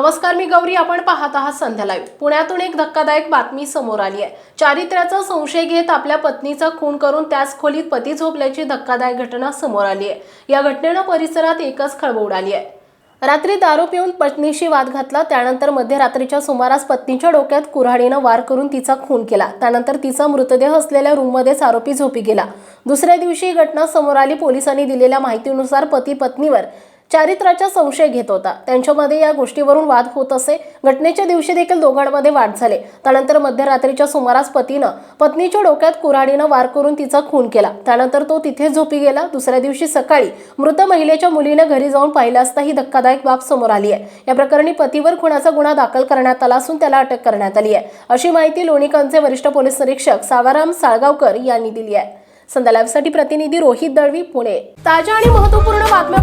नमस्कार मी गौरी. आपण पाहत आहात संध्या लाईव्ह पुण्यातून एक धक्कादायक बातमी समोर आली आहे. चारित्र्याचा संशय घेत आपल्या पत्नीचा खून करून त्याच खोलीत पती झोपल्याची धक्कादायक घटना समोर आली आहे. या घटनेनं परिसरात एकच खळबळ उडाली आहे. रात्री दारू पिऊन पत्नीशी वाद घातला. त्यानंतर मध्यरात्रीच्या सुमारास पत्नीच्या डोक्यात कुऱ्हाडीनं वार करून तिचा खून केला. त्यानंतर तिचा मृतदेह असलेल्या रूममध्येच आरोपी झोपी गेला. दुसऱ्या दिवशी ही घटना समोर आली. पोलिसांनी दिलेल्या माहितीनुसार पती पत्नीवर चारित्र्याचा संशय घेत होता. त्यांच्यामध्ये या गोष्टीवरून वाद होत असे. घटनेच्या दिवशी देखील दोघांमध्ये वाद झाले. त्यानंतर मध्यरात्रीच्या सुमारास पतीनं पत्नीच्या डोक्यात कुऱ्हाडीनं वार करून तिचा खून केला. त्यानंतर तो तिथे झोपी गेला. दुसऱ्या दिवशी सकाळी मृत महिलेच्या मुलीनं घरी जाऊन पाहिलं असता ही धक्कादायक बाब समोर आली आहे. या प्रकरणी पतीवर खुनाचा गुन्हा दाखल करण्यात आला असून त्याला अटक करण्यात आली आहे. अशी माहिती लोणीकांचे वरिष्ठ पोलीस निरीक्षक सावाराम साळगावकर यांनी दिली आहे. संध्या लाईव्हसाठी प्रतिनिधी रोहित दळवी पुणे. ताज्या आणि महत्त्वपूर्ण बातम्या